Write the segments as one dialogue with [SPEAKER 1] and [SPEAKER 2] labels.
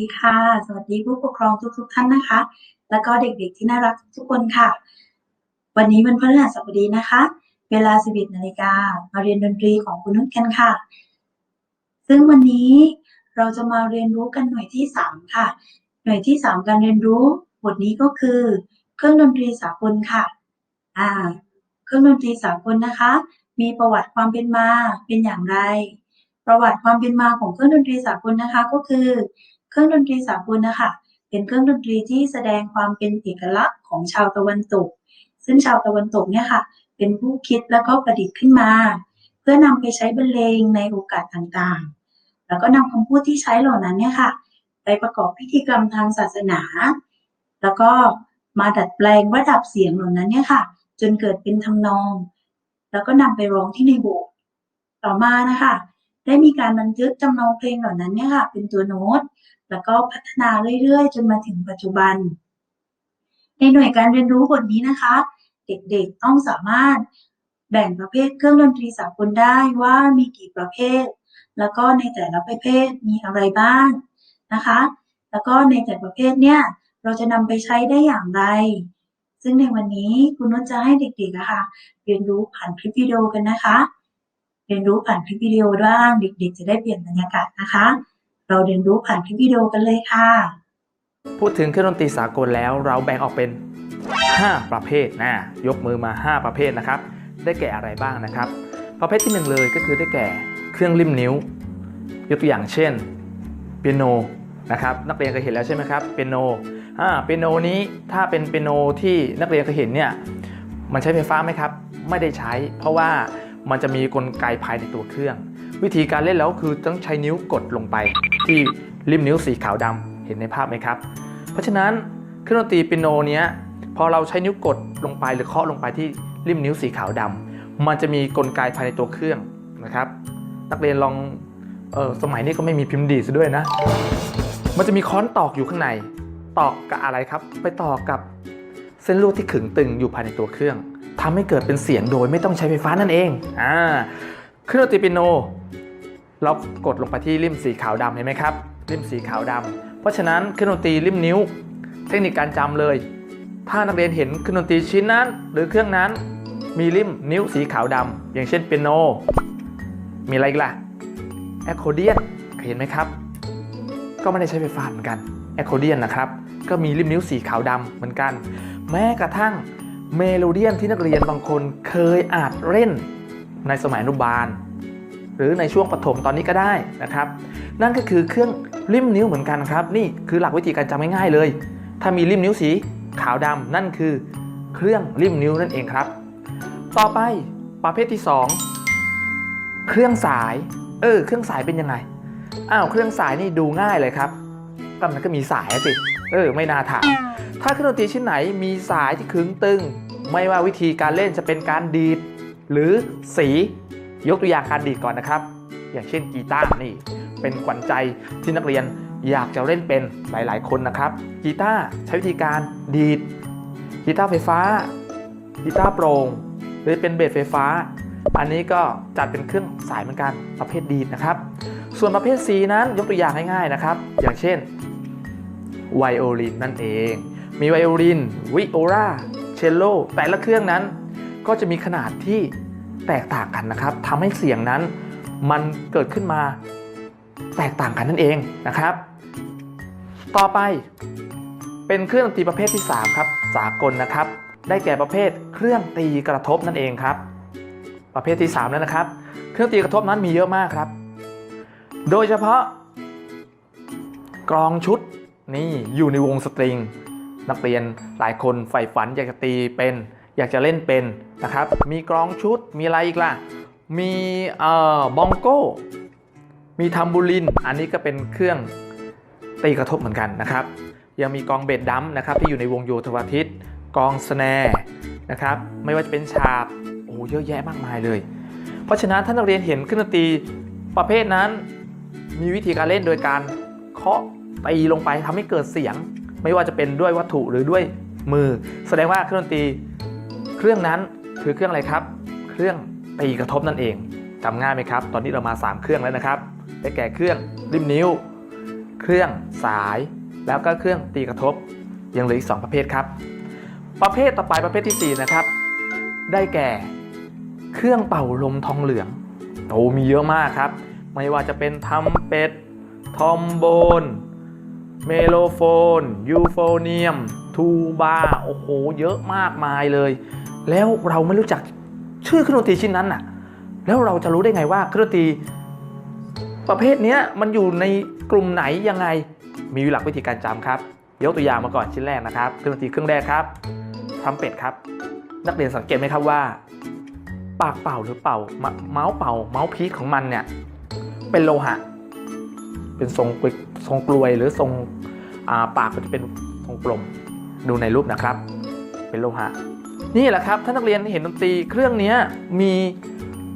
[SPEAKER 1] วัสดีค่ะ สวัสดีผู้ปกครองทุกๆท่านนะคะ แล้วก็เด็กๆที่น่ารักทุกคนค่ะ วันนี้วันพฤหัสบดีนะคะ เวลา 11นาฬิกามาเรียนดนตรีของคุณนุชกันค่ะ ซึ่งวันนี้เราจะมาเรียนรู้กันหน่วยที่ 3 ค่ะ หน่วยที่ 3 การเรียนรู้บทนี้ก็คือ เครื่องดนตรีสากลค่ะ อ่า เครื่องดนตรีสากลนะคะ มีประวัติความเป็นมาเป็นอย่างไรประวัติความเป็นมาของเครื่องดนตรีสากลนะคะก็คือ เครื่องดนตรีสากลนะคะ เป็นเครื่องดนตรีที่แสดงความเป็นเอกลักษณ์ของชาวตะวันตก ซึ่งชาวตะวันตกเนี่ยค่ะ เป็นผู้คิดแล้วก็ประดิษฐ์ขึ้นมา เพื่อนำไปใช้บรรเลงในโอกาสต่างๆ แล้วก็นำคำพูดที่ใช้เหล่านั้นเนี่ยค่ะ ไปประกอบพิธีกรรมทางศาสนา แล้วก็มาดัดแปลงระดับเสียงเหล่านั้นเนี่ยค่ะ จนเกิดเป็นทำนอง แล้วก็นำไปร้องที่ในโบสถ์ต่อมานะคะ ได้มีการบันทึกจำนองเพลงเหล่านั้นเนี่ยค่ะ เป็นตัวโน้ต แล้วก็พัฒนาเรื่อยๆ จนมาถึงปัจจุบัน ในหน่วยการเรียนรู้บทนี้นะคะ เด็กๆต้องสามารถแบ่งประเภทเครื่องดนตรีสากลได้ว่ามีกี่ประเภท แล้วก็ในแต่ละประเภทมีอะไรบ้างนะคะ แล้วก็ในแต่ละประเภทเนี่ยเราจะนำไปใช้ได้อย่างไร ซึ่งในวันนี้คุณนุชจะให้เด็กๆอะค่ะเรียนรู้ผ่านคลิปวิดีโอกันนะคะ เรียนรู้ผ่านคลิปวิดีโอบ้างเด็ก ๆ จะได้เปลี่ยนบรรยากาศนะคะ เราเรียนรู้ผ่านคลิปวิดีโอกันเลยค่ะ
[SPEAKER 2] พูดถึงเครื่องดนตรีสากลแล้วเราแบ่งออกเป็น 5 ประเภทนะยกมือมา 5 ประเภทนะครับ ได้แก่อะไรบ้างนะครับ ประเภทที่ 1 เลยก็คือได้แก่เครื่องริมนิ้วยกตัวอย่างเช่นเปียโนนะครับนักเรียนเคยเห็นแล้วใช่ไหมครับเปียโนอ่าเปียโนนี้ถ้าเป็นเปียโนที่นักเรียนเคยเห็นเนี่ยมันใช้ไฟฟ้าไหมครับ ไม่ได้ใช้ เพราะว่ามันจะมีกลไกภายในตัวเครื่อง วิธีการเล่นแล้วคือต้องใช้นิ้วกดลงไป ที่ริมนิ้วสีขาวดำเห็นในภาพไหมครับ เพราะฉะนั้นเครื่องดนตรีเปียโนเนี้ยพอเราใช้นิ้วกดลงไปหรือเคาะลงไปที่ริมนิ้วสีขาวดำมันจะมีกลไกภายในตัวเครื่องนะครับ นักเรียนลองเออสมัยนี้ก็ไม่มีพิมพ์ดีซะด้วยนะ มันจะมีค้อนตอกอยู่ข้างใน ตอกกับอะไรครับ ไปตอกกับเส้นลวดที่ขึงตึงอยู่ภายในตัวเครื่องทำให้เกิดเป็นเสียงโดยไม่ต้องใช้ไฟฟ้านั่นเองอ่าเครื่องดนตรีเปียโน เรากดลงไปที่ริมสีขาวดำเห็นไหมครับริมสีขาวดำเพราะฉะนั้นเครื่องดนตรีริมนิ้ว เทคนิคการจำเลย ถ้านักเรียนเห็นเครื่องดนตรีชิ้นนั้น หรือเครื่องนั้นมีริมนิ้วสีขาวดำอย่างเช่นเปียโน มีอะไรอีกล่ะแอคโคเดียนเคยเห็นไหมครับ ก็ไม่ได้ใช้ไฟฟ้าเหมือนกันแอคโคเดียนนะครับ ก็มีริมนิ้วสีขาวดำเหมือนกัน แม้กระทั่งเมโลเดียนที่นักเรียนบางคนเคยอาจเล่นในสมัยอนุบาล หรือในช่วงปฐมตอนนี้ก็ได้นะครับ นั่นก็คือเครื่องริมนิ้วเหมือนกันครับ นี่คือหลักวิธีการจำง่ายๆเลย ถ้ามีริมนิ้วสีขาวดำนั่นคือเครื่องริมนิ้วนั่นเองครับ ต่อไปประเภทที่ 2 เครื่องสาย เออ เครื่องสายเป็นยังไง อ้าว เครื่องสายนี่ดูง่ายเลยครับก็มันก็มีสายสิ เออ ไม่น่าถาม ถ้าเครื่องดนตรีชิ้นไหนมีสายที่ขึงตึง ไม่ว่าวิธีการเล่นจะเป็นการดีด หรือสี ยกตัวอย่างการดีดก่อนนะครับ อย่างเช่นกีตาร์นี่ เป็นขวัญใจที่นักเรียนอยากจะเล่นเป็นหลาย ๆ คนนะครับ กีตาร์ใช้วิธีการดีด กีตาร์ไฟฟ้า กีตาร์โปร่งหรือเป็นเบสไฟฟ้า อันนี้ก็จัดเป็นเครื่องสายเหมือนกันประเภทดีดนะครับ ส่วนประเภท C นั้นยกตัวอย่างง่ายๆนะครับ อย่างเช่นไวโอลินนั่นเอง มีไวโอลิน วิโอลาเชลโล แต่ละเครื่องนั้นก็จะมีขนาดที่ แตกต่างกันนะครับทำให้เสียงนั้นมันเกิดขึ้นมาแตกต่างกันนั่นเองนะครับ ต่อไปเป็นเครื่องดนตรีประเภทที่ 3 ครับ สากลนะครับ ได้แก่ประเภทเครื่องตีกระทบนั่นเองครับ ประเภทที่3แล้วนะครับ เครื่องตีกระทบนั้นมีเยอะมากครับ โดยเฉพาะ กรองชุดนี่อยู่ในวงสตริง นักเรียนหลายคนใฝ่ฝันอยากจะตีเป็น อยากจะเล่นเป็นนะครับ มีกรองชุด มีอะไรอีกล่ะ มีเอ่อบองโก้ มีทัมบูลิน อันนี้ก็เป็นเครื่องตีกระทบเหมือนกันนะครับ ยังมีกองเบสดัมนะครับที่อยู่ในวงโยธวาทิต กองสแนร์นะครับ ไม่ว่าจะเป็นฉาบ โอ้เยอะแยะมากมายเลย เพราะฉะนั้นถ้านนักเรียนเห็นเครื่องดนตรีประเภทนั้น มีวิธีการเล่นโดยการเคาะตีลงไปทำให้เกิดเสียง ไม่ว่าจะเป็นด้วยวัตถุหรือด้วยมือ แสดงว่าเครื่องดนตรี เครื่องนั้นคือเครื่องอะไรครับ เครื่องตีกระทบนั่นเองจำง่ายไหมครับ ตอนนี้เรามา 3 เครื่องแล้วนะครับ ได้แก่เครื่องริมนิ้ว เครื่องสาย แล้วก็เครื่องตีกระทบ ยังเหลืออีก 2 ประเภทครับ ประเภทต่อไปประเภททีสี่4 นะครับ ได้แก่เครื่องเป่าลมทองเหลืองโอ้มีเยอะมากครับ ไม่ว่าจะเป็นทัมเป็ด ทอมโบน เมโลโฟน ยูโฟเนียม ทูบา โอ้โห เยอะมากมายเลย แล้วเราไม่รู้จักชื่อเครื่องดนตรีชิ้นนั้นน่ะ แล้วเราจะรู้ได้ไงว่าเครื่องดนตรีประเภทนี้มันอยู่ในกลุ่มไหนยังไง มีหลักวิธีการจำครับ ยกตัวอย่างมาก่อนชิ้นแรกนะครับ เครื่องดนตรีเครื่องแรกครับทรัมเป็ตครับ นักเรียนสังเกตไหมครับว่า ปากเป่าหรือเป่าเมาส์เป่าเมาส์พีชของมันเนี่ยเป็นโลหะ เป็นทรงกลวยทรงกลวยหรือทรงาปากก็จะเป็นทรงกลมดูในรูปนะครับ เป็นโลหะ นี่แหละครับถ้านักเรียนเห็นดนตรีเครื่องเนี้ยมี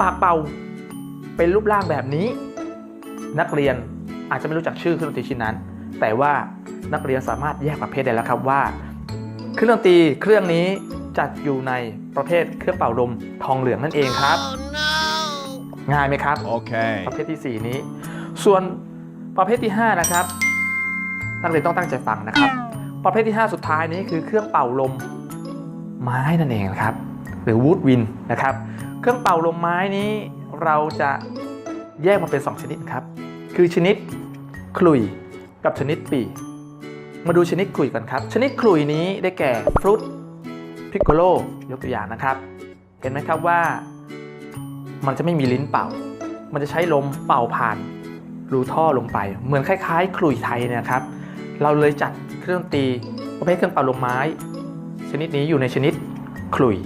[SPEAKER 2] ปากเป่าเป็นรูปร่างแบบนี้ นักเรียนอาจจะไม่รู้จักชื่อเครื่องดนตรีชิ้นนั้น แต่ว่านักเรียนสามารถแยกประเภทได้แล้วครับว่า เครื่องดนตรีเครื่องนี้จัดอยู่ในประเภทเครื่องเป่าลมทองเหลืองนั่นเองครับ ง่ายไหมครับ
[SPEAKER 3] Okay.
[SPEAKER 2] ประเภทที่ 4 นี้ ส่วนประเภทที่ 5 นะครับ นักเรียนต้องตั้งใจฟังนะครับ ประเภทที่ 5 สุดท้ายนี้คือเครื่องเป่าลม ไม้นั่นเองนะครับ หรือวูดวินนะครับ เครื่องเป่าลมไม้นี้เราจะแยกมาเป็น 2 ชนิดครับ คือชนิดขลุ่ยกับชนิดปีมาดูชนิดขลุ่ยกันครับ ชนิดขลุ่ยนี้ได้แก่ฟลุตพิกโคโลยกตัวอย่างนะครับ เห็นไหมครับว่า มันจะไม่มีลิ้นเป่า มันจะใช้ลมเป่าผ่านรูท่อลงไป เหมือนคล้ายๆขลุ่ยไทยนยครับ เราเลยจัดเครื่องตีประเภทเครื่องเป่าลมไม้ ชนิดนี้อยู่ในชนิดขลุ่ย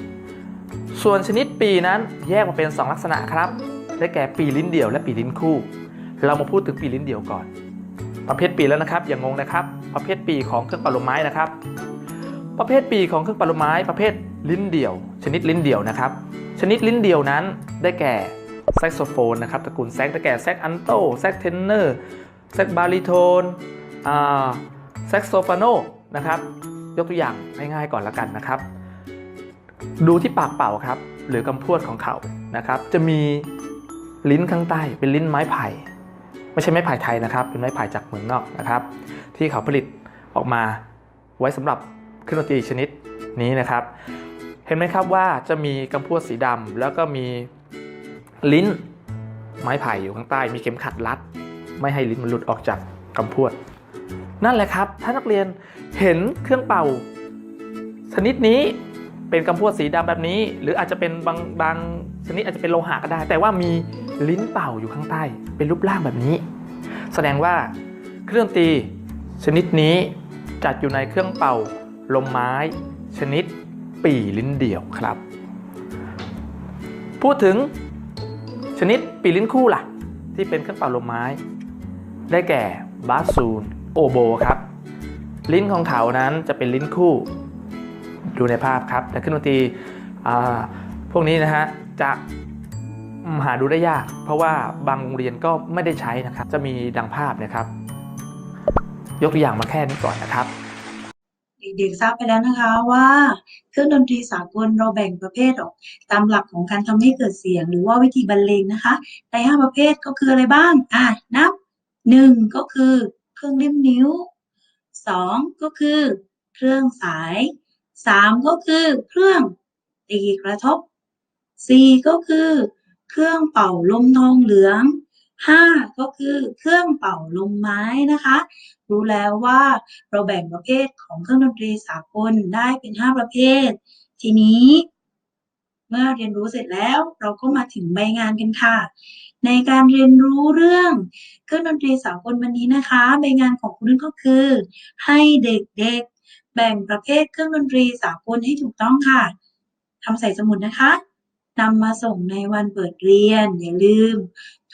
[SPEAKER 2] ส่วนชนิดปีนั้นแยกมาเป็น 2 ลักษณะครับ ได้แก่ปีลิ้นเดี่ยวและปีลิ้นคู่ เรามาพูดถึงปีลิ้นเดี่ยวก่อน ประเภทปีแล้วนะครับ อย่างงงนะครับ ประเภทปีของเครื่องป่าลมไม้นะครับ ประเภทปีของเครื่องป่าลมไม้ประเภทลิ้นเดี่ยว ชนิดลิ้นเดี่ยวนะครับ ชนิดลิ้นเดี่ยวนั้นได้แก่แซกโซโฟนนะครับตระกูลแซกได้แก่แซกอันโตแซกเทนเนอร์แซกบาริโทนแซกโซฟาโนนะครับ ยกตัวอย่างง่ายๆก่อนละกันนะครับ ดูที่ปากเป่าครับ หรือกำพวดของเขานะครับ จะมีลิ้นข้างใต้เป็นลิ้นไม้ไผ่ ไม่ใช่ไม้ไผ่ไทยนะครับ เป็นไม้ไผ่จากเมืองนอกนะครับ ที่เขาผลิตออกมาไว้สำหรับเครื่องดนตรีชนิดนี้นะครับ เห็นไหมครับว่าจะมีกำพวดสีดำแล้วก็มีลิ้นไม้ไผ่อยู่ข้างใต้ มีเข็มขัดรัด ไม่ให้ลิ้นมันหลุดออกจากกำพวด นั่นแหละครับ ถ้านักเรียนเห็นเครื่องเป่า ชนิดนี้เป็นกำพวดสีดำแบบนี้ หรืออาจจะเป็นบางบางชนิดอาจจะเป็นโลหะก็ได้ แต่ว่ามีลิ้นเป่าอยู่ข้างใต้ เป็นรูปร่างแบบนี้ แสดงว่าเครื่องดนตรีชนิดนี้จัดอยู่ในเครื่องเป่าลมไม้ชนิดปีลิ้นเดี่ยวครับ พูดถึงชนิดปีลิ้นคู่ล่ะ ที่เป็นเครื่องเป่าลมไม้ ได้แก่บาซูน โอโบครับ ลิ้นของเขานั้นจะเป็นลิ้นคู่ ดูในภาพครับ แต่เครื่องดนตรีพวกนี้นะฮะจะหาดูได้ยาก เพราะว่าบางโรงเรียนก็ไม่ได้ใช้นะครับ จะมีดังภาพนะครับ ยกตัวอย่างมาแค่นี้ก่อนนะครับ
[SPEAKER 1] เด็กๆทราบไปแล้วนะคะว่าเครื่องดนตรีสากลเราแบ่งประเภทออก ตามหลักของการทำให้เกิดเสียง หรือว่าวิธีบรรเลงนะคะในห้าประเภทก็คืออะไรบ้างอะนับหนึ่งก็คือ เครื่องเล่มนิ้วสองก็คือ เครื่องสายสามก็คือ เครื่องตีกระทบสี่ก็คือ เครื่องเป่าลมทองเหลืองห้าก็คือเครื่องเป่าลมไม้นะคะ รู้แล้วว่าเราแบ่งประเภทของเครื่องดนตรีสากลได้เป็น 5 ประเภท ทีนี้ เมื่อเรียนรู้เสร็จแล้วเราก็มาถึงใบงานกันค่ะ ในการเรียนรู้เรื่องเครื่องดนตรีสากลวันนี้นะคะใบงานของคุณนุ่นก็คือ ให้เด็กๆ แบ่งประเภทเครื่องดนตรีสากลให้ถูกต้องค่ะทำใส่สมุดนะคะนำมาส่งในวันเปิดเรียน อย่าลืม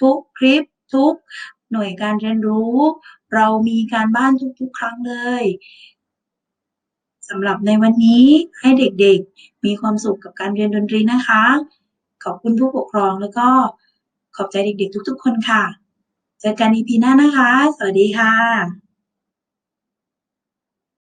[SPEAKER 1] ทุกคลิปทุกหน่วยการเรียนรู้ เรามีการบ้านทุกๆ ครั้งเลยสำหรับในวันนี้ให้เด็กๆ มีความสุขกับการเรียนดนตรีนะคะ ขอบคุณผู้ปกครองแล้วก็ ขอบใจเด็กๆ ทุกๆ คนค่ะ เจอกันอีพีหน้านะคะ สวัสดีค่ะ